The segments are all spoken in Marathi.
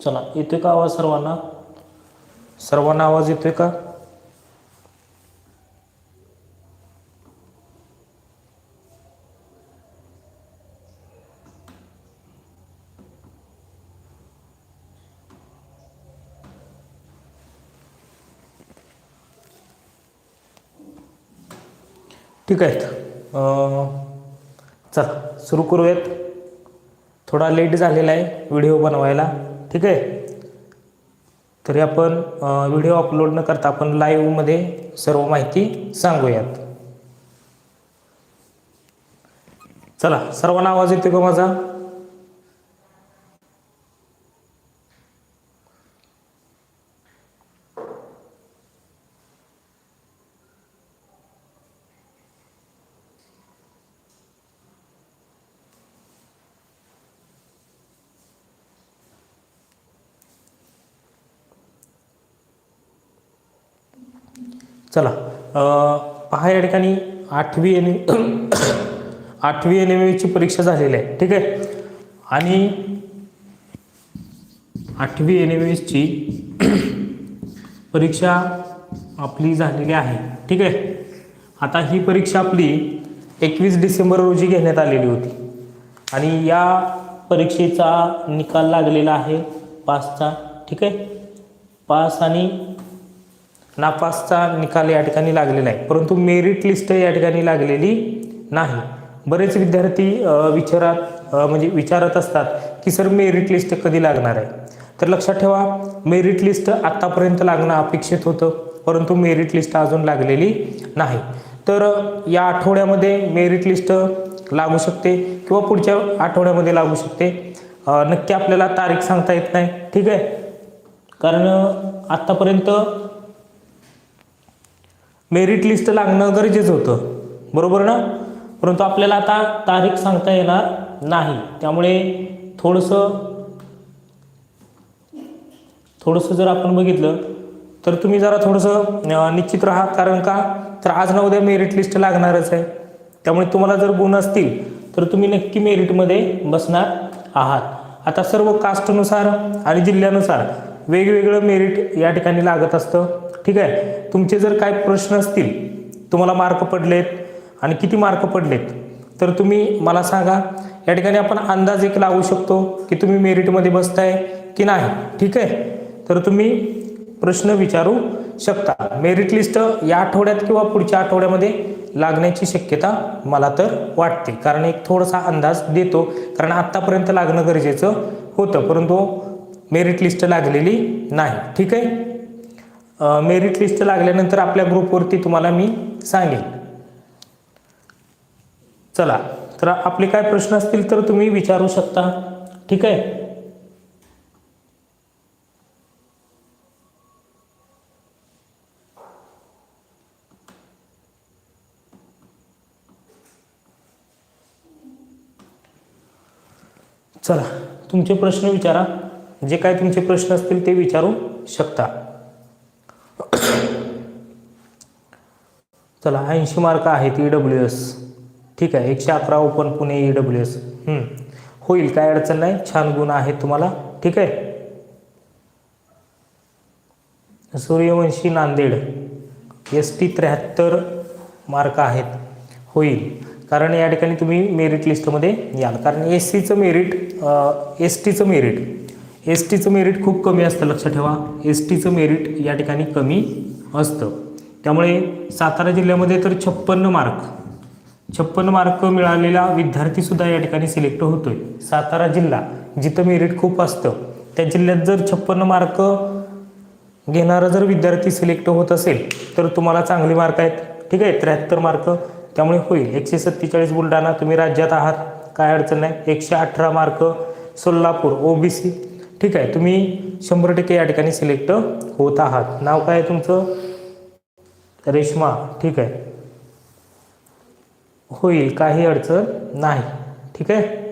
चला येतोय का आवाज सर्वांना? सर्वांना आवाज येतोय का? ठीक आहे. चला सुरू करूयात. थोडा लेट झालेला आहे व्हिडिओ बनवायला. ठीक आहे? तरी आपण व्हिडिओ अपलोड न करता आपण लाईव्हमध्ये सर्व माहिती सांगूयात. चला सर्वांना आवाज येतो का माझा? चला पहा या ठिकाणी आठवी एन आठवी एन एम एची परीक्षा झालेली आहे ठीक आहे? आणि आठवी एन एम एसची परीक्षा आपली झालेली आहे ठीक आहे? आता ही परीक्षा आपली एकवीस डिसेंबर रोजी घेण्यात आलेली होती. आणि या परीक्षेचा निकाल लागलेला आहे पासचा ठीक आहे? पास आणि नापासचा निकाल या ठिकाणी लागलेला आहे. परंतु मेरिट लिस्ट या ठिकाणी लागलेली नाही. बरेच विद्यार्थी विचारात म्हणजे विचारत असतात की सर मेरिट लिस्ट कधी लागणार आहे? तर लक्षात ठेवा मेरिट लिस्ट आत्तापर्यंत लागणं अपेक्षित होतं परंतु मेरिट लिस्ट अजून लागलेली नाही. तर या आठवड्यामध्ये मेरिट लिस्ट लागू शकते किंवा पुढच्या आठवड्यामध्ये लागू शकते. नक्की आपल्याला तारीख सांगता येत नाही. ठीक आहे? कारण आत्तापर्यंत मेरिट लिस्ट लागणं गरजेचं होतं. बरोबर ना? परंतु आपल्याला आता तारीख सांगता येणार नाही. त्यामुळे थोडंसं थोडंसं जर आपण बघितलं तर तुम्ही जरा थोडंसं निश्चित राहा. कारण का? तर आज ना उद्या मेरिट लिस्ट लागणारच आहे. त्यामुळे तुम्हाला जर गुण असतील तर तुम्ही नक्की मेरिटमध्ये बसणार आहात. आता सर्व कास्टनुसार आणि जिल्ह्यानुसार वेगवेगळं मेरिट या ठिकाणी लागत असतं. ठीक आहे? तुमचे जर काय प्रश्न असतील तुम्हाला मार्क पडलेत आणि किती मार्क पडलेत तर तुम्ही मला सांगा. या ठिकाणी आपण अंदाज एक लावू शकतो की तुम्ही मेरिटमध्ये बसताय की नाही ठीक आहे? तर तुम्ही प्रश्न विचारू शकता. मेरिट लिस्ट या आठवड्यात किंवा पुढच्या आठवड्यामध्ये लागण्याची शक्यता मला तर वाटते. कारण एक थोडासा अंदाज देतो. कारण आत्तापर्यंत लागणं गरजेचं होतं. परंतु मेरिट लिस्ट लागलेली नाही. ठीक आहे? मेरिट लिस्ट लागल्यानंतर आपल्या ग्रुपवरती तुम्हाला मी सांगेन चला तर आपले काय प्रश्न असतील तर तुम्ही विचारू शकता. ठीक आहे? चला तुमचे प्रश्न विचारा. जे काय तुमचे प्रश्न असतील ते विचारू शकता. चला ऐंशी मार्क आहेत ई डब्ल्यू एस ठीक आहे एकशे अकरा open Pune E W S होईल काय अडचण नाही. छान गुण आहेत तुम्हाला. ठीक आहे? सूर्यवंशी नांदेड. एस टी त्र्याहत्तर मार्क आहेत. होईल. कारण या ठिकाणी तुम्ही मेरिट लिस्टमध्ये याल. कारण एस सीचं मेरिट एस टीचं मेरिट एस टीचं मेरिट खूप कमी असतं लक्षात ठेवा. एस टीचं मेरिट या ठिकाणी कमी असतं. त्यामुळे सातारा जिल्ह्यामध्ये तर छप्पन्न मार्क छप्पन्न मार्क मिळालेला विद्यार्थीसुद्धा या ठिकाणी सिलेक्ट होतो आहे सातारा जिल्हा जिथं मेरिट खूप असतं त्या जिल्ह्यात जर छप्पन्न मार्क घेणारा जर विद्यार्थी सिलेक्ट होत असेल तर तुम्हाला चांगले मार्क आहेत. ठीक आहे? त्र्याहत्तर मार्क. त्यामुळे होईल. एकशे सत्तेचाळीस बुलढाणा तुम्ही राज्यात आहात. काय अडचण नाही. एकशे अठरा मार्क सोलापूर ओबीसी ठीक आहे? तुम्ही शंभर टक्के या ठिकाणी सिलेक्ट होत आहात. नाव काय आहे तुमचं? रेश्मा ठीक आहे. होईल काही अडचण नाही ठीक आहे.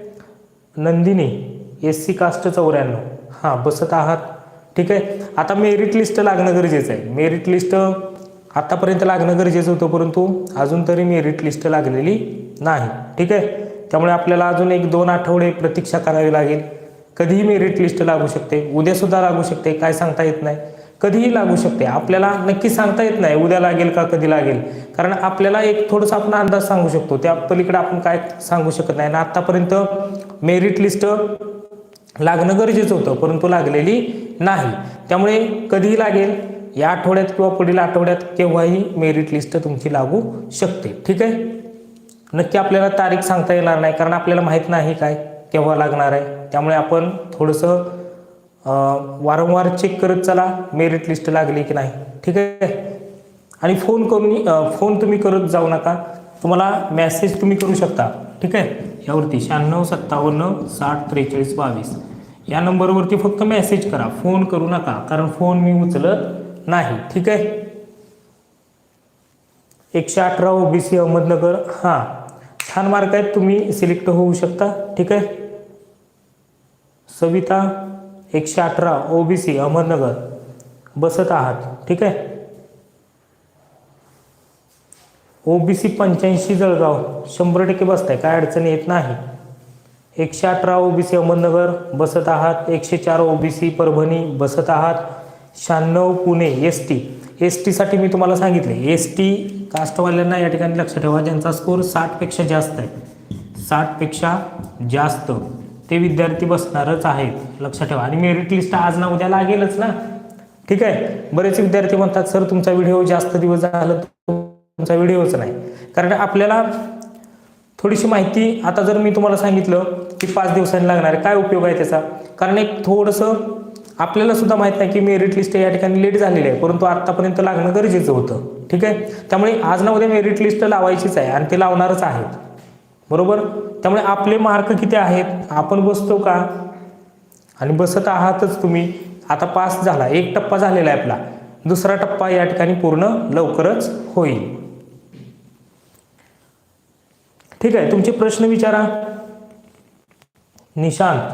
नंदिनी एस सी कास्ट चौऱ्याण्णव. हां बसत आहात ठीक आहे. आता मेरिट लिस्ट लागणं गरजेचं आहे. मेरिट लिस्ट आतापर्यंत लागणं गरजेचं होतं परंतु अजून तरी मेरिट लिस्ट लागलेली नाही ठीक आहे. त्यामुळे आपल्याला अजून एक दोन आठवडे प्रतीक्षा करावी लागेल. कधीही मेरिट लिस्ट लागू शकते. उद्यासुद्धा लागू शकते काय सांगता येत नाही. कधीही लागू शकते. आपल्याला नक्की सांगता येत नाही उद्या लागेल का कधी लागेल. कारण आपल्याला एक थोडंसं आपण अंदाज सांगू शकतो. त्या पलीकडे आपण काय सांगू शकत नाही. आणि आत्तापर्यंत मेरिट लिस्ट लागणं गरजेचं होतं परंतु लागलेली नाही. त्यामुळे कधीही लागेल या आठवड्यात किंवा पुढील आठवड्यात केव्हाही मेरिट लिस्ट तुमची लागू शकते. ठीक आहे? नक्की आपल्याला तारीख सांगता येणार नाही कारण आपल्याला माहीत नाही काय केव्हा लागणार आहे. त्यामुळे आपण थोडंसं वारंवार चेक करत चला मेरिट लिस्ट लागली की नाही. ठीक आहे? आणि फोन करून फोन तुम्ही करत जाऊ नका. तुम्हाला मेसेज तुम्ही करू शकता. ठीक आहे? यावरती शहाण्णव सत्तावन्न साठ त्रेचाळीस बावीस. या नंबरवरती फक्त मेसेज करा. फोन करू नका कारण फोन मी उचलत नाही. ठीक आहे? एकशे अठरा ओबीसी अहमदनगर. हां. छान मार्क आहेत. तुम्ही सिलेक्ट होऊ शकता. ठीक आहे? सविता एकशे अठरा ओबीसी अहमदनगर. बसत आहात ठीक आहे? ओबीसी पंच्याऐंशी जळगाव शंभर टक्के बसताय काय अडचण येत नाही. एकशे अठरा ओबीसी अहमदनगर बसत आहात. एकशे चार ओबीसी परभणी बसत आहात. शहाण्णव पुणे एस टी. एस टीसाठी मी तुम्हाला सांगितले एस टी कास्टवाल्यांना या ठिकाणी लक्ष ठेवा ज्यांचा स्कोर साठपेक्षा जास्त आहे. साठपेक्षा जास्त. ते विद्यार्थी बसणारच आहेत. लक्षात ठेवा. आणि मेरिट लिस्ट आज ना उद्या लागेलच ना. ठीक आहे? बरेच विद्यार्थी म्हणतात सर तुमचा व्हिडिओ जास्त दिवस झाला तुमचा व्हिडिओच नाही. कारण आपल्याला थोडीशी माहिती आता जर मी तुम्हाला सांगितलं की पाच दिवसांनी लागणार आहे काय उपयोग आहे त्याचा? कारण एक थोडंसं आपल्याला सुद्धा माहीत नाही की मेरिट लिस्ट या ठिकाणी लेट झालेली आहे परंतु आत्तापर्यंत लागणं गरजेचं होतं. ठीक आहे? त्यामुळे आज ना उद्या मेरिट लिस्ट लावायचीच आहे आणि ते लावणारच आहेत. बरोबर? त्यामुळे आपले मार्क किती आहेत? आपण बसतो का? आणि बसत आहातच तुम्ही. आता पास झाला. एक टप्पा झालेला आहे आपला. दुसरा टप्पा या ठिकाणी पूर्ण लवकरच होईल. ठीक आहे. तुमचे प्रश्न विचारा. निशांत.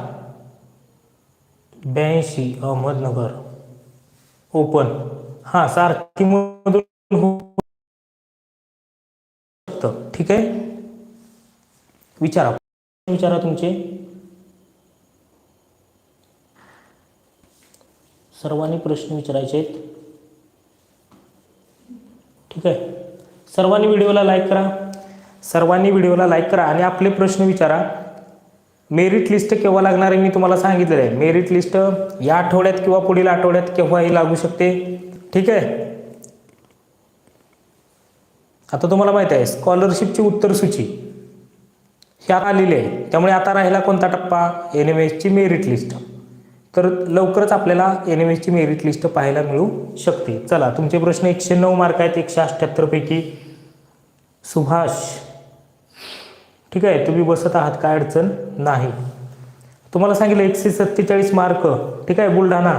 ब्याऐंशी अहमदनगर. ओपन. हां सारखी मधून ठीक आहे? विचारा. विचारा तुमचे. सर्वांनी प्रश्न विचारायचे आहेत. ठीक आहे. सर्वांनी व्हिडिओला लाईक करा. सर्वांनी व्हिडिओला लाईक करा आणि आपले प्रश्न विचारा. मेरिट लिस्ट केव्हा लागणार आहे मी तुम्हाला सांगितलेलं आहे. मेरिट लिस्ट या आठवड्यात किंवा पुढील आठवड्यात केव्हाही लागू शकते. ठीक आहे? आता तुम्हाला माहिती आहे स्कॉलरशिपची उत्तर सूची आलेले आलेली आहे. त्यामुळे आता राहिला कोणता टप्पा? एन एम एसची मेरिट लिस्ट तर लवकरच आपल्याला एन एम एसची मेरिट लिस्ट पाहायला मिळू शकते. चला तुमचे प्रश्न एकशे नऊ मार्क आहेत एकशे अठ्ठ्याहत्तरपैकी सुभाष. ठीक आहे तुम्ही बसत आहात काय अडचण नाही. तुम्हाला सांगितलं एकशे सत्तेचाळीस मार्क ठीक आहे बुलढाणा.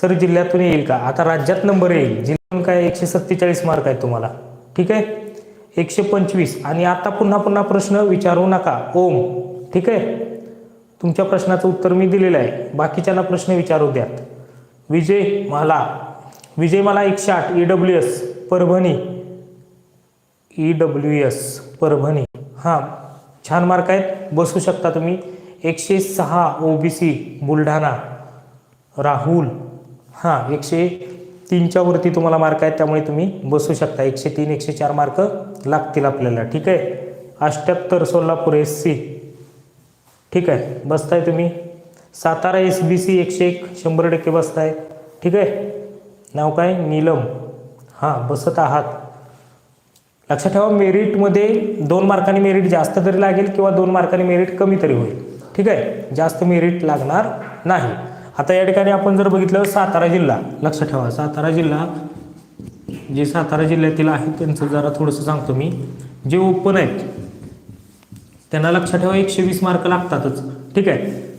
सर जिल्ह्यातून येईल का? आता राज्यात नंबर येईल. जिल्ह्यातून काय एकशे सत्तेचाळीस मार्क आहेत तुम्हाला. ठीक आहे? एकशे पंचवीस. आणि आता पुन्हा पुन्हा प्रश्न विचारू नका. ओम. ठीक आहे? तुमच्या प्रश्नाचं उत्तर मी दिलेलं आहे. बाकीच्यांना प्रश्न विचारू द्यात. विजय मला. विजय मला एकशे आठ. E W S Parbhani. E W S Parbhani. हां. छान मार्क आहेत. बसू शकता तुम्ही. एकशे सहा O B C Buldhana. Rahul. हां. एकशे तीनच्या वरती तुम्हाला मार्क आहेत त्यामुळे तुम्ही बसू शकता. एकशे तीन एकशे चार मार्क लागतील आपल्याला ठीक आहे? अष्ट्याहत्तर सोलापूर एस सी ठीक आहे? बसताय तुम्ही. सातारा एस बी सी एकशे एक शंभर टक्के बसताय. ठीक आहे? नाव काय? नीलम. हां बसत आहात. लक्षात ठेवा मेरिटमध्ये दोन मार्कांनी मेरिट जास्त तरी लागेल किंवा दोन मार्कांनी मेरिट कमी तरी होईल. ठीक आहे? जास्त मेरिट लागणार नाही. आता या ठिकाणी आपण जर बघितलं सातारा जिल्हा लक्षात ठेवा सातारा जिल्हा जे सातारा जिल्ह्यातील आहे त्यांचं जरा थोडंसं सांगतो मी. जे ओपन आहेत त्यांना लक्षात ठेवा एकशे वीस मार्क लागतातच. ठीक आहे?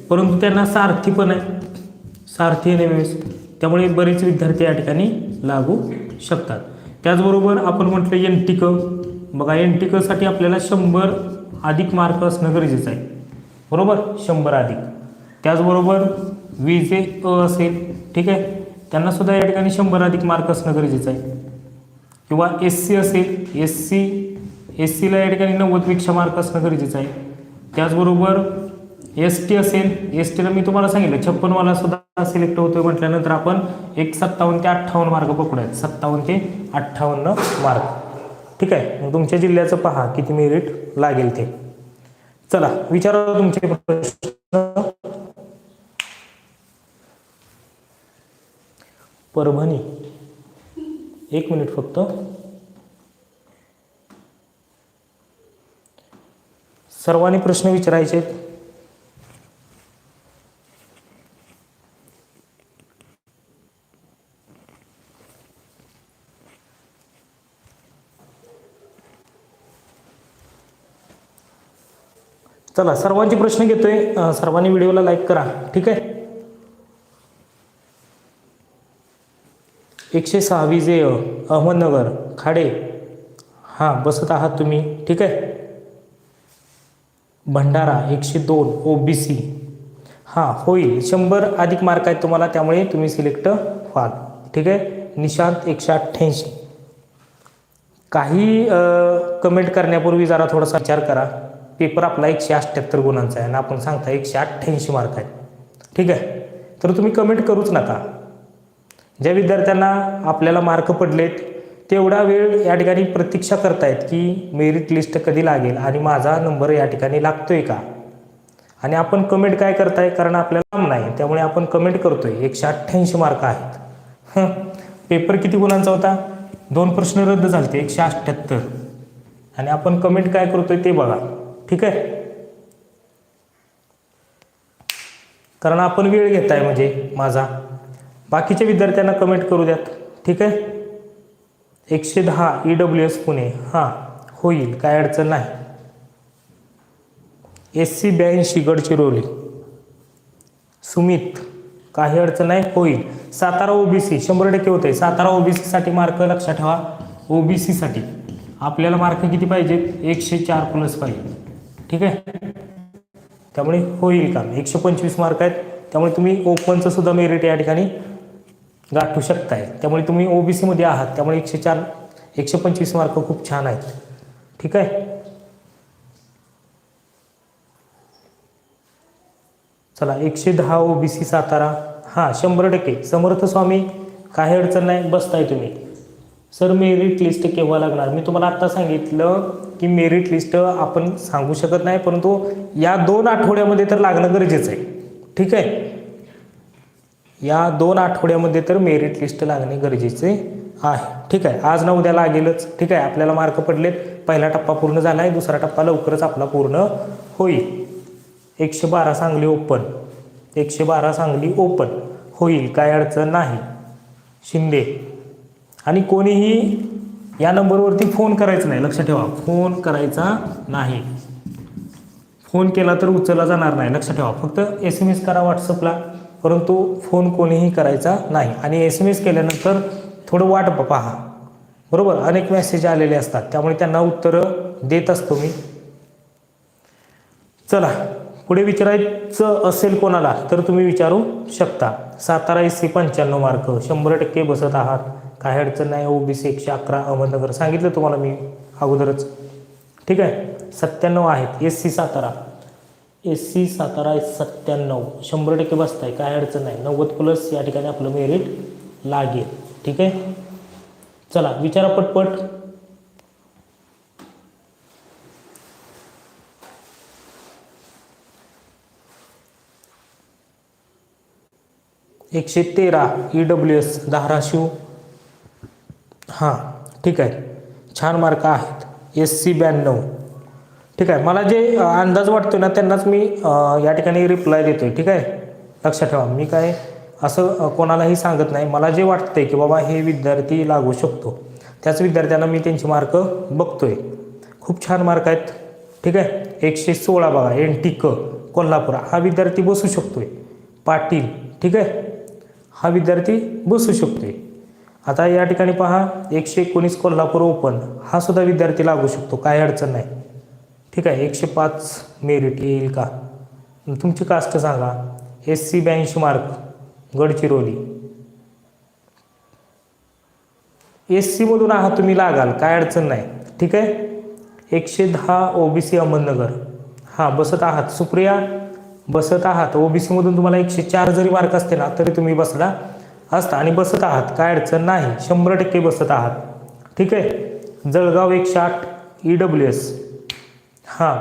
परंतु त्यांना सारथी पण आहे. सारथी एन एम एस त्यामुळे बरेच विद्यार्थी या ठिकाणी लागू शकतात. त्याचबरोबर आपण म्हटलं एन टी क. बघा एन टी कसाठी आपल्याला शंभर अधिक मार्क असणं गरजेचं आहे. बरोबर? शंभर अधिक. त्याचबरोबर विजे अ असेल ठीक आहे? त्यांनासुद्धा या ठिकाणी शंभर अधिक मार्क असणं गरजेचं आहे. किंवा एस सी असेल एस सी एस सीला या ठिकाणी नव्वदपेक्षा मार्क असणं गरजेचं आहे. त्याचबरोबर एस टी असेल एस टीला मी तुम्हाला सांगितलं छप्पनवाला सुद्धा सिलेक्ट होतोय म्हटल्यानंतर आपण एक सत्तावन्न ते अठ्ठावन्न मार्क पकडूयात. सत्तावन्न ते अठ्ठावन्न मार्क ठीक आहे? मग तुमच्या जिल्ह्याचं पहा किती मेरिट लागेल ते. चला विचारा तुमचे प्रश्न. परभणी. एक मिनिट फक्त. सर्वांनी प्रश्न विचारायचे. चला सर्वांचे प्रश्न घेतोय. सर्वांनी व्हिडिओला लाईक करा. ठीक आहे? एकशे सहा विजय अहमदनगर खाडे हां बसत आहात तुम्ही ठीक आहे? भंडारा एकशे दोन ओ बी सी हां होईल. शंभर अधिक मार्क आहेत तुम्हाला त्यामुळे तुम्ही सिलेक्ट व्हाल. ठीक आहे? निशांत एकशे अठ्ठ्याऐंशी. काही कमेंट करण्यापूर्वी जरा थोडासा विचार करा. पेपर आपला एकशे अठ्ठ्याहत्तर गुणांचा आहे आणि आपण सांगता एकशे अठ्ठ्याऐंशी मार्क आहेत. ठीक आहे? तर तुम्ही कमेंट करूच नका. ज्या विद्यार्थ्यांना आपल्याला मार्क पडलेत तेवढा वेळ या ठिकाणी प्रतीक्षा करतायत की मेरिट लिस्ट कधी लागेल आणि माझा नंबर या ठिकाणी लागतोय का? आणि आपण कमेंट काय करताय? कारण आपल्याला काम नाही त्यामुळे आपण कमेंट करतोय. एकशे अठ्ठ्याऐंशी मार्क आहेत. हं. पेपर किती गुणांचा होता? दोन प्रश्न रद्द झाले एकशे अठ्ठ्याहत्तर. आणि आपण कमेंट काय करतोय ते बघा. ठीक आहे? कारण आपण वेळ घेताय म्हणजे माझा. बाकीच्या विद्यार्थ्यांना कमेंट करू द्यात. ठीक आहे? एकशे दहा ई डब्ल्यू एस पुणे. हां होईल. काय अडचण नाही. एस सी ब्याऐंशी गडचिरोली सुमित काही अडचण नाही होईल. सातारा ओबीसी शंभर टक्के होते सातारा ओबीसीसाठी मार्क लक्षात ठेवा. ओबीसीसाठी आपल्याला मार्क किती पाहिजेत? एकशे चार प्लस पाहिजे. ठीक आहे? त्यामुळे होईल काम. एकशे पंचवीस मार्क आहेत. त्यामुळे तुम्ही ओपनचं सुद्धा मेरिट या ठिकाणी गाठू शकताय. त्यामुळे तुम्ही ओबीसीमध्ये आहात. त्यामुळे एकशे चार एकशे पंचवीस मार्क खूप छान आहेत. ठीक आहे? चला एकशे दहा ओबीसी सातारा. हां शंभर टक्के. समर्थ स्वामी काही अडचण नाही बसताय तुम्ही. सर मेरिट लिस्ट केव्हा लागणार? मी तुम्हाला आत्ता सांगितलं की मेरिट लिस्ट आपण सांगू शकत नाही परंतु या दोन आठवड्यामध्ये तर लागणं गरजेचं आहे. ठीक आहे? या दोन आठवड्यामध्ये तर मेरिट लिस्ट लागणे गरजेचे आहे. ठीक आहे आज ना उद्या लागेलच. ठीक आहे आपल्याला मार्क पडलेत. पहिला टप्पा पूर्ण झाला आहे दुसरा टप्पा लवकरच आपला पूर्ण होईल. एकशे बारा सांगली ओपन एकशे बारा सांगली ओपन होईल काय अडचण नाही. शिंदे. आणि कोणीही या नंबरवरती फोन करायचा नाही. लक्ष ठेवा फोन करायचा नाही. फोन केला तर उचलला जाणार नाही. लक्ष ठेवा फक्त एस एम एस करा व्हॉट्सअपला परंतु फोन कोणीही करायचा नाही. आणि एस एम एस केल्यानंतर थोडं वाट पहा बरोबर? अनेक मेसेज आलेले असतात. त्यामुळे त्यांना उत्तरं देत असतो मी. चला. पुढे विचारायचं असेल कोणाला तर तुम्ही विचारू शकता. सातारा एस सी पंच्याण्णव मार्क. शंभर टक्के बसत आहात. काही अडचण नाही. ओबीसी एकशे अकरा अहमदनगर. सांगितलं तुम्हाला मी अगोदरच. ठीक आहे? सत्त्याण्णव आहेत. S C Satara. S C Satara सत्त्याण्णव. शंभर टक्के बसताय काय अडचण नाही. नव्वद प्लस या ठिकाणी आपलं मेरिट लागेल. ठीक आहे? चला विचारा पटपट. एकशे तेरा ई डब्ल्यू एस धाराशिव. हां ठीक आहे. छान मार्क आहेत. एस सी ब्याण्णव. ठीक आहे. मला जे अंदाज वाटतो ना त्यांनाच मी या ठिकाणी रिप्लाय देतोय. ठीक आहे? लक्षात ठेवा. मी काय असं कोणालाही सांगत नाही. मला जे वाटतंय की बाबा हे विद्यार्थी लागू शकतो त्याच विद्यार्थ्यांना मी त्यांचे मार्क बघतोय. खूप छान मार्क आहेत. ठीक आहे? एकशे सोळा बघा. एन टी क कोल्हापूर. हा विद्यार्थी बसू शकतोय. पाटील. ठीक आहे? हा विद्यार्थी बसू शकतोय. आता या ठिकाणी पहा. एकशे एकोणीस कोल्हापूर ओपन हा सुद्धा विद्यार्थी लागू शकतो. काही अडचण नाही. ठीक आहे एकशे पाच मेरिट येईल का? तुमची कास्ट सांगा. एस सी ब्याऐंशी मार्क गडचिरोली. एस सीमधून आहात तुम्ही लागाल. काय अडचण नाही. ठीक आहे? एकशे दहा ओ बी सी अहमदनगर. हां बसत आहात. सुप्रिया बसत आहात. ओ बी सीमधून तुम्हाला एकशे चार जरी मार्क असते ना तरी तुम्ही बसला असता आणि बसत आहात. काय अडचण नाही. शंभर टक्के बसत आहात. ठीक आहे? जळगाव एकशे आठ ई डब्ल्यू एस हां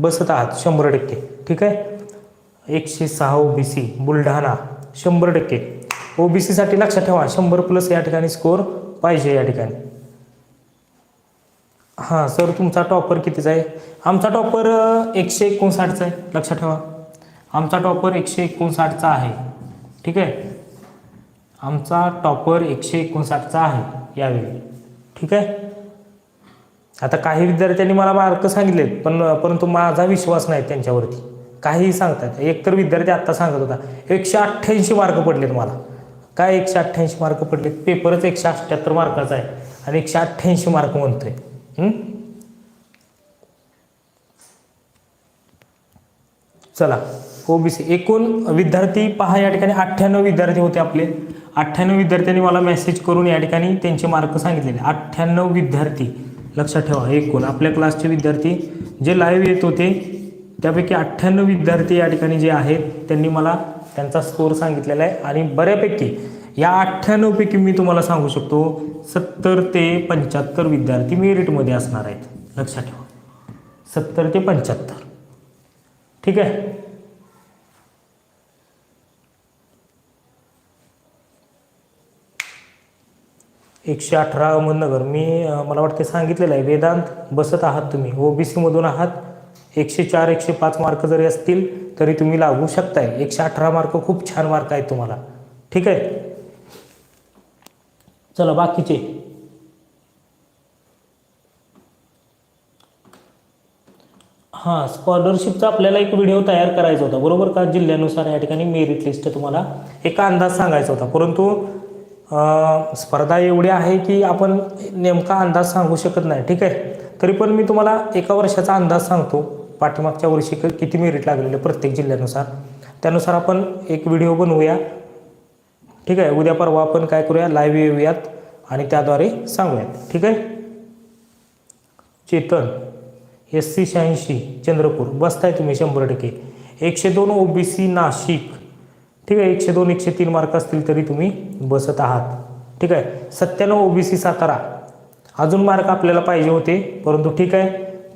बसत आहात शंभर टक्के. ठीक आहे? एकशे सहा ओ बी सी बुलढाणा शंभर टक्के. ओ बी सीसाठी लक्षात ठेवा शंभर प्लस या ठिकाणी स्कोअर पाहिजे या ठिकाणी. हां सर तुमचा टॉपर कितीचा आहे? आमचा टॉपर एकशे एकोणसाठचा आहे. लक्षात ठेवा. आमचा टॉपर एकशे एकोणसाठचा आहे. ठीक आहे? आमचा टॉपर एकशे एकोणसाठचा आहे यावेळी. ठीक आहे? आता काही विद्यार्थ्यांनी मला मार्क सांगितलेत पण परंतु माझा विश्वास नाही त्यांच्यावरती. काहीही सांगतात. एकतर विद्यार्थी आत्ता सांगत होता एकशे अठ्ठ्याऐंशी मार्क पडलेत मला. काय एकशे अठ्ठ्याऐंशी मार्क पडलेत? पेपरच एकशे अठ्ठ्याहत्तर मार्काचा आहे आणि एकशे अठ्ठ्याऐंशी मार्क म्हणतोय. चला ओबीसी. एकूण विद्यार्थी पहा या ठिकाणी. अठ्ठ्याण्णव विद्यार्थी होते आपले. अठ्ठ्याण्णव विद्यार्थ्यांनी मला मेसेज करून या ठिकाणी त्यांचे मार्क सांगितलेले. अठ्ठ्याण्णव विद्यार्थी. लक्षात ठेवा एकूण आपल्या क्लासचे विद्यार्थी जे लाईव्ह येत होते त्यापैकी अठ्ठ्याण्णव विद्यार्थी या ठिकाणी जे आहेत त्यांनी मला त्यांचा स्कोअर सांगितलेला आहे. आणि बऱ्यापैकी या अठ्ठ्याण्णवपैकी मी तुम्हाला सांगू शकतो सत्तर ते पंच्याहत्तर विद्यार्थी मेरिटमध्ये असणार आहेत. लक्षात ठेवा. सत्तर ते पंच्याहत्तर. ठीक आहे? एकशे अठरा अहमदनगर. मी मला वाटते सांगितलेलं आहे. वेदांत बसत आहात तुम्ही. ओ बी सीमधून आहात. एकशे चार एकशे पाच मार्क जरी असतील तरी तुम्ही लागू शकताय. एकशे अठरा मार्क खूप छान मार्क आहेत तुम्हाला. ठीक आहे? चला बाकीचे. हां स्कॉलरशिपचा आपल्याला एक व्हिडिओ तयार करायचा होता. बरोबर का? जिल्ह्यानुसार या ठिकाणी मेरिट लिस्ट तुम्हाला एक अंदाज सांगायचा होता. परंतु स्पर्धा एवढी आहे की आपण नेमका अंदाज सांगू शकत नाही ठीक आहे? तरी पण मी तुम्हाला एका वर्षाचा अंदाज सांगतो. पाठीमागच्या वर्षी क- किती मेरिट लागलेलं आहे प्रत्येक जिल्ह्यानुसार. त्यानुसार आपण एक व्हिडिओ बनवूया. ठीक आहे? उद्या परवा आपण काय करूया? लाईव्ह येऊयात आणि त्याद्वारे सांगूयात. ठीक आहे? चेतन एस सी शहाऐंशी चंद्रपूर. बसताय तुम्ही शंभर टक्के. एकशे दोन ओबीसी नाशिक. ठीक आहे? एकशे दोन एकशे तीन मार्क असतील तरी तुम्ही बसत आहात. ठीक आहे? सत्त्याण्णव ओबीसी सातारा. अजून मार्क आपल्याला पाहिजे होते परंतु ठीक आहे.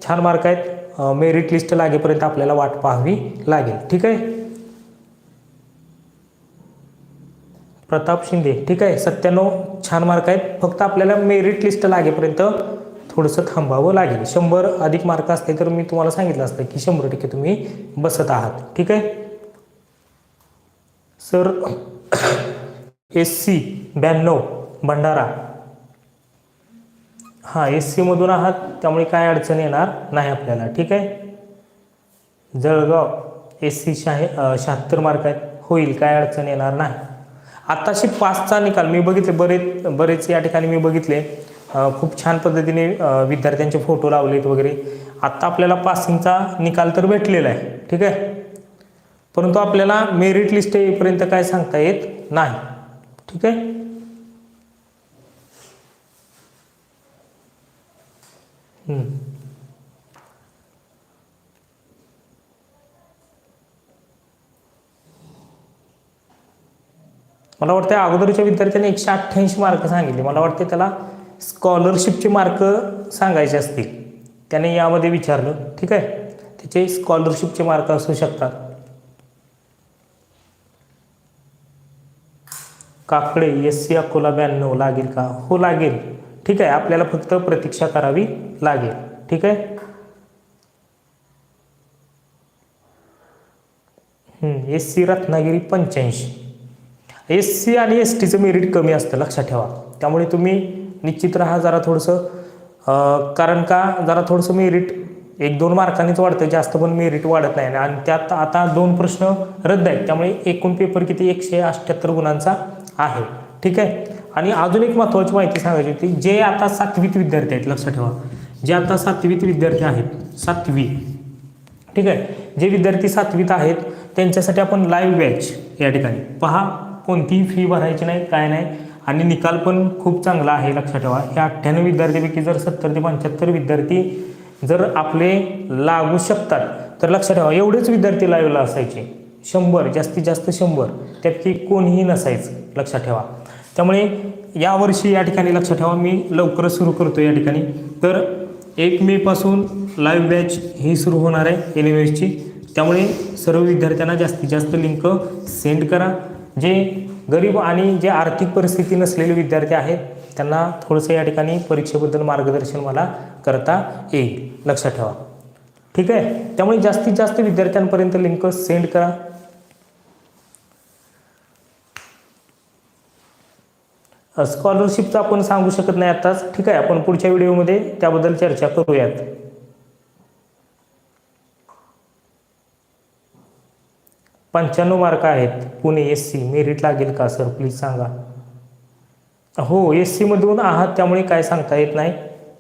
छान मार्क आहेत. मेरिट लिस्ट लागेपर्यंत आपल्याला वाट पाहावी लागेल. ठीक आहे? प्रताप शिंदे ठीक आहे? सत्त्याण्णव छान मार्क आहेत. फक्त आपल्याला मेरिट लिस्ट लागेपर्यंत थोडंसं थांबावं लागेल. शंभर अधिक मार्क असते तर मी तुम्हाला सांगितलं असतं की शंभर टक्के तुम्ही बसत आहात. ठीक आहे? सर एस सी ब्याण्णव भंडारा. हां एस सीमधून आहात त्यामुळे काय अडचण येणार नाही आपल्याला ठीक आहे? जळगाव एस सी शहाे शहात्तर मार्क आहेत होईल काय अडचण येणार नाही. आत्ताशी पासचा निकाल मी बघितले बरेच बरेच या ठिकाणी मी बघितले. खूप छान पद्धतीने विद्यार्थ्यांचे फोटो लावलेत वगैरे. आत्ता आपल्याला पासिंगचा निकाल तर भेटलेला आहे ठीक आहे? परंतु आपल्याला मेरिट लिस्ट येईपर्यंत काय सांगता येत नाही. ठीक आहे? मला वाटतं अगोदरच्या विद्यार्थ्यांनी एकशे अठ्ठ्याऐंशी मार्क सांगितले. मला वाटते त्याला स्कॉलरशिपचे मार्क सांगायचे असतील. त्याने यामध्ये विचारलं. ठीक आहे? त्याचे स्कॉलरशिपचे मार्क असू शकतात. काकडे एस सी अकोला ब्याण्णव लागेल का? हो लागेल. ठीक आहे आपल्याला फक्त प्रतीक्षा करावी लागेल. ठीक आहे? एस सी रत्नागिरी पंच्याऐंशी. एस सी आणि एस टीचं मेरिट कमी असतं लक्षात ठेवा. त्यामुळे तुम्ही निश्चित राहा जरा थोडंसं कारण का जरा थोडंसं मेरिट एक दोन मार्कांनीच वाढतं जास्त पण मेरिट वाढत नाही. आणि त्यात आता दोन प्रश्न रद्द आहेत. त्यामुळे एकूण पेपर किती? एकशे अठ्ठ्याहत्तर गुणांचा आहे. ठीक आहे? आणि अजून एक महत्त्वाची माहिती सांगायची होती जे आता सातवीत विद्यार्थी आहेत लक्षात ठेवा. जे आता सातवीत विद्यार्थी आहेत सातवी. ठीक आहे? जे विद्यार्थी सातवीत आहेत त्यांच्यासाठी आपण लाईव्ह बॅच या ठिकाणी. पहा कोणतीही फी भरायची नाही काय नाही. आणि निकाल पण खूप चांगला आहे लक्षात ठेवा. हे अठ्ठ्याण्णव विद्यार्थ्यांपैकी जर सत्तर ते पंच्याहत्तर विद्यार्थी जर आपले लागू शकतात तर लक्षात ठेवा एवढेच विद्यार्थी लाईव्हला असायचे. शंभर जास्तीत जास्त शंभर त्यापैकी कोणीही नसायचं लक्षात ठेवा. त्यामुळे यावर्षी या ठिकाणी लक्षात ठेवा मी लवकरच सुरू करतो या ठिकाणी. तर एक मेपासून लाईव्ह बॅच ही सुरू होणार आहे एन एम एसची त्यामुळे सर्व विद्यार्थ्यांना जास्तीत जास्त लिंक सेंड करा. जे गरीब आणि जे आर्थिक परिस्थिती नसलेले विद्यार्थी आहेत त्यांना थोडंसं या ठिकाणी परीक्षेबद्दल मार्गदर्शन मला करता येईल. लक्षात ठेवा. ठीक आहे? त्यामुळे जास्तीत जास्त विद्यार्थ्यांपर्यंत लिंक सेंड करा. स्कॉलरशिपचं आपण सांगू शकत नाही आताच. ठीक आहे? आपण पुढच्या व्हिडिओमध्ये त्याबद्दल चर्चा करूयात. पंच्याण्णव मार्क आहेत. पुणे एस सी मेरिट लागेल का सर प्लीज सांगा. हो एस सीमधून आहात त्यामुळे काय सांगता येत नाही.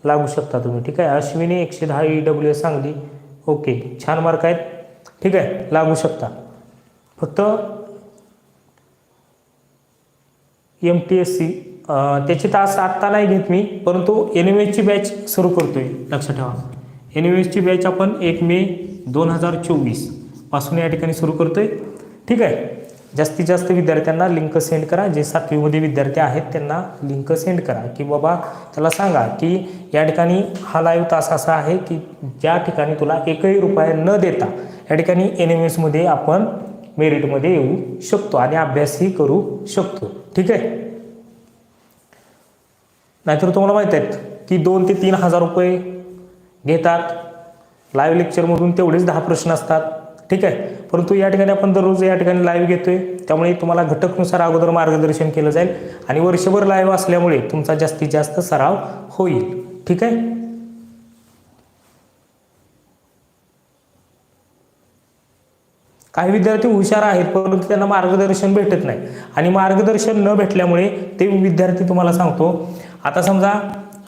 लागू शकता तुम्ही. ठीक आहे? अश्विनी एकशे दहा E W S Sangli. Okay छान मार्क आहेत. ठीक आहे लागू शकता. फक्त एम टी एस सी त्याचे तास आत्ता नाही घेत मी परंतु एन एम एसची बॅच सुरू करतोय लक्षात ठेवा. एन एम एसची बॅच आपण एक मे दोन हजार चोवीसपासून या ठिकाणी सुरू करतोय. ठीक आहे जास्तीत जास्त विद्यार्थ्यांना लिंक सेंड करा. जे सातवीमध्ये विद्यार्थी आहेत त्यांना लिंक सेंड करा. की बाबा त्याला सांगा की या ठिकाणी हा लाईव्ह तास असा आहे की ज्या ठिकाणी तुला एकही रुपया न देता या ठिकाणी एन एम एसमध्ये आपण मेरिटमध्ये येऊ शकतो आणि अभ्यासही करू शकतो. ठीक आहे? नाहीतर तुम्हाला माहीत आहेत की दोन ते तीन हजार रुपये घेतात. लाईव्ह लेक्चरमधून तेवढेच दहा प्रश्न असतात. ठीक आहे? परंतु या ठिकाणी आपण दररोज या ठिकाणी लाईव्ह घेतोय. त्यामुळे तुम्हाला घटकनुसार अगोदर मार्गदर्शन केलं जाईल आणि वर्षभर लाईव्ह असल्यामुळे तुमचा जास्तीत जास्त सराव होईल. ठीक आहे? काही विद्यार्थी हुशार आहेत परंतु त्यांना मार्गदर्शन भेटत नाही. आणि मार्गदर्शन न भेटल्यामुळे ते विद्यार्थी तुम्हाला सांगतो आता समजा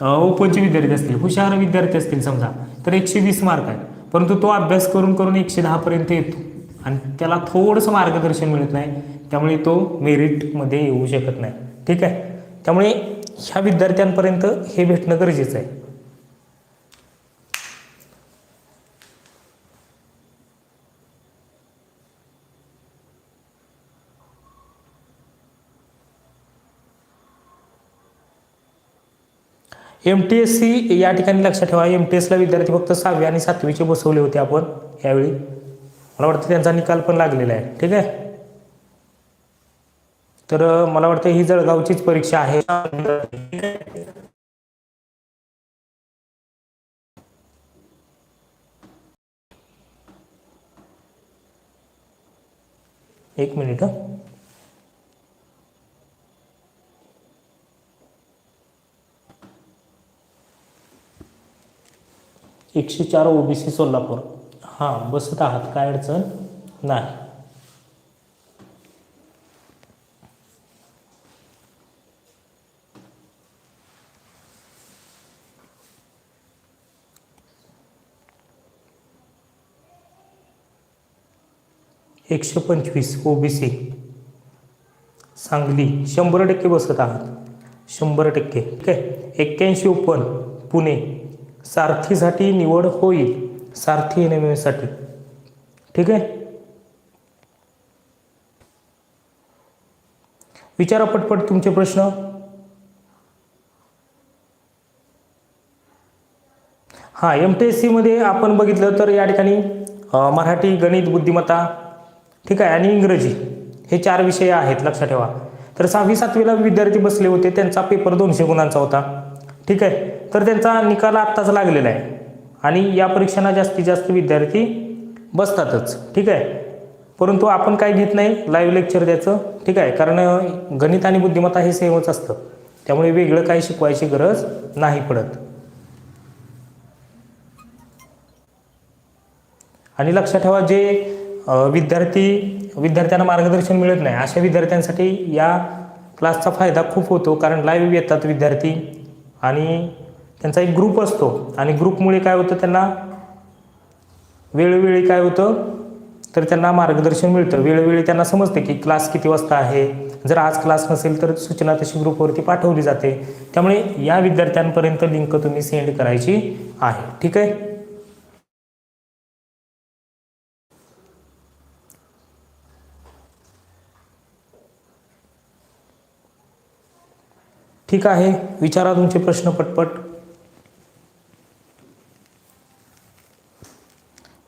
अ, ओपनचे विद्यार्थी असतील हुशार विद्यार्थी असतील समजा तर एकशे वीस मार्क आहे परंतु तो अभ्यास करून करून एकशे दहापर्यंत येतो. आणि त्याला थोडंसं मार्गदर्शन मिळत नाही त्यामुळे तो मेरिटमध्ये येऊ शकत नाही. ठीक आहे? त्यामुळे ह्या विद्यार्थ्यांपर्यंत हे भेटणं गरजेचं आहे. एम टी एस सी या ठिकाणी लक्षात ठेवा. एम टी एसला विद्यार्थी फक्त सहावी आणि सातवीचे बसवले होते आपण यावेळी. मला वाटतं त्यांचा निकाल पण लागलेला आहे. ठीक आहे? तर मला वाटतं ही जळगावचीच परीक्षा आहे. एक मिनिट एकशे चार ओबीसी सोलापूर. हां बसत आहात. काय अडचण? नाही. एकशे पंचवीस ओबीसी. सांगली. शंभर टक्के बसत आहात. शंभर टक्के. ठीक आहे? एक्क्याऐंशी ओपन. पुणे. सारथीसाठी निवड होईल सारथी एन एम ठीक आहे? विचारा पटपट तुमचे प्रश्न. हां एम टी एस सीमध्ये आपण बघितलं तर या ठिकाणी मराठी गणित बुद्धिमत्ता ठीक आहे आणि इंग्रजी हे चार विषय आहेत लक्षात ठेवा. तर सहावी सातवीला विद्यार्थी बसले होते त्यांचा पेपर दोनशे गुणांचा होता. ठीक आहे? तर त्यांचा निकाल आत्ताच लागलेला आहे. आणि या परीक्षांना जास्तीत जास्त विद्यार्थी बसतातच. ठीक आहे? परंतु आपण काय घेत नाही? लाईव्ह लेक्चर द्यायचं. ठीक आहे? कारण गणित आणि बुद्धिमत्ता हे सेमच असतं. त्यामुळे वेगळं काही शिकवायची गरज नाही पडत. आणि लक्षात ठेवा जे विद्यार्थी विद्यार्थ्यांना मार्गदर्शन मिळत नाही अशा विद्यार्थ्यांसाठी या क्लासचा फायदा खूप होतो. कारण लाईव्ह येतात विद्यार्थी. आणि त्यांचा एक ग्रुप असतो. आणि ग्रुपमुळे काय होतं त्यांना? वेळोवेळी काय होतं? तर त्यांना मार्गदर्शन मिळतं. वेळोवेळी त्यांना समजते की क्लास किती वाजता आहे. जर आज क्लास नसेल तर सूचना तशी ग्रुपवरती पाठवली जाते. त्यामुळे या विद्यार्थ्यांपर्यंत लिंक तुम्ही सेंड करायची आहे. ठीक आहे? ठीक आहे विचारा तुमचे प्रश्न पटपट.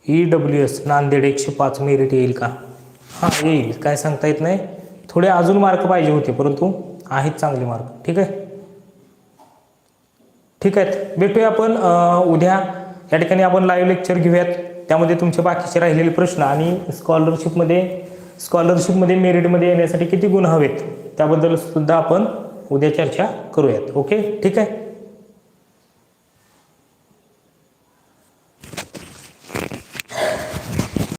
ई डब्ल्यू एस नांदेड एकशे पाच मेरिट येईल का? हां येईल. काय सांगता येत नाही. थोडे अजून मार्क पाहिजे होते परंतु आहेत चांगले मार्क ठीक आहे? ठीक आहेत भेटूया आपण उद्या. या ठिकाणी आपण लाईव्ह लेक्चर घेऊयात. त्यामध्ये तुमचे बाकीचे राहिलेले प्रश्न आणि स्कॉलरशिपमध्ये स्कॉलरशिपमध्ये मेरिटमध्ये येण्यासाठी किती गुण हवेत? त्याबद्दल सुद्धा आपण उद्या चर्चा करूयात. ओके ठीक आहे?